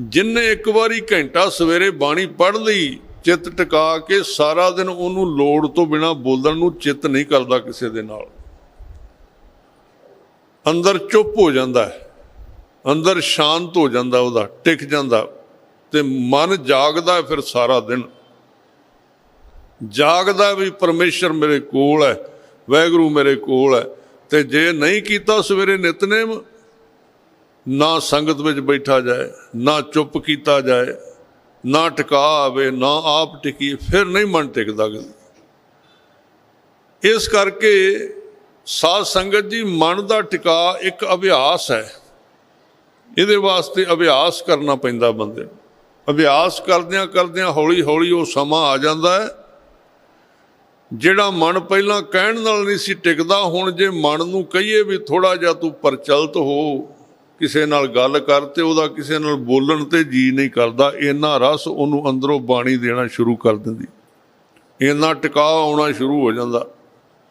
ਜਿੰਨੇ ਇੱਕ ਵਾਰੀ ਘੰਟਾ ਸਵੇਰੇ ਬਾਣੀ ਪੜ੍ਹ ਲਈ, ਚਿੱਤ ਟਿਕਾ ਕੇ ਸਾਰਾ ਦਿਨ ਉਹਨੂੰ ਲੋੜ ਤੋਂ ਬਿਨਾ ਬੋਲਣ ਨੂੰ ਚਿੱਤ ਨਹੀਂ ਕਰਦਾ ਕਿਸੇ ਦੇ ਨਾਲ। ਅੰਦਰ ਚੁੱਪ ਹੋ ਜਾਂਦਾ ਹੈ, ਅੰਦਰ ਸ਼ਾਂਤ ਹੋ ਜਾਂਦਾ ਉਹਦਾ ਟਿਕ ਜਾਂਦਾ ਤੇ ਮਨ ਜਾਗਦਾ ਫਿਰ ਸਾਰਾ ਦਿਨ। ਜਾਗਦਾ ਵੀ ਪਰਮੇਸ਼ਰ ਮੇਰੇ ਕੋਲ ਹੈ, ਵੈਗਰੂ ਮੇਰੇ ਕੋਲ ਹੈ ਤੇ ਜੇ ਨਹੀਂ ਕੀਤਾ ਸਵੇਰੇ ਨਿਤਨੇਮ ਨਾ ਸੰਗਤ ਵਿੱਚ ਬੈਠਾ ਜਾਏ, ਨਾ ਚੁੱਪ ਕੀਤਾ ਜਾਏ, ਨਾ ਟਿਕਾ ਆਵੇ, ਨਾ ਆਪ ਟਿਕੀ, ਫਿਰ ਨਹੀਂ ਮਨ ਟਿਕਦਾ ਇਸ ਕਰਕੇ ਸਾਧ ਸੰਗਤ ਜੀ, ਮਨ ਦਾ ਟਿਕਾ ਇੱਕ ਅਭਿਆਸ ਹੈ। ਇਹਦੇ ਵਾਸਤੇ ਅਭਿਆਸ ਕਰਨਾ ਪੈਂਦਾ ਬੰਦੇ ਨੂੰ। ਅਭਿਆਸ ਕਰਦਿਆਂ ਕਰਦਿਆਂ ਹੌਲੀ ਹੌਲੀ ਉਹ ਸਮਾਂ ਆ ਜਾਂਦਾ ਹੈ। ਜਿਹੜਾ ਮਨ ਪਹਿਲਾਂ ਕਹਿਣ ਨਾਲ ਨਹੀਂ ਸੀ ਟਿਕਦਾ, ਹੁਣ ਜੇ ਮਨ ਨੂੰ ਕਹੀਏ ਵੀ ਥੋੜਾ ਜਿਹਾ ਤੂੰ ਪਰਚਲਤ ਹੋ ਕਿਸੇ ਨਾਲ ਗੱਲ ਕਰ ਤੇ ਉਹਦਾ ਕਿਸੇ ਨਾਲ ਬੋਲਣ ਤੇ ਜੀ ਨਹੀਂ ਕਰਦਾ, ਇੰਨਾ ਰਸ ਉਹਨੂੰ ਅੰਦਰੋਂ ਬਾਣੀ ਦੇਣਾ ਸ਼ੁਰੂ ਕਰ ਦਿੰਦੀ। ਇੰਨਾ ਟਿਕਾਅ ਆਉਣਾ ਸ਼ੁਰੂ ਹੋ ਜਾਂਦਾ।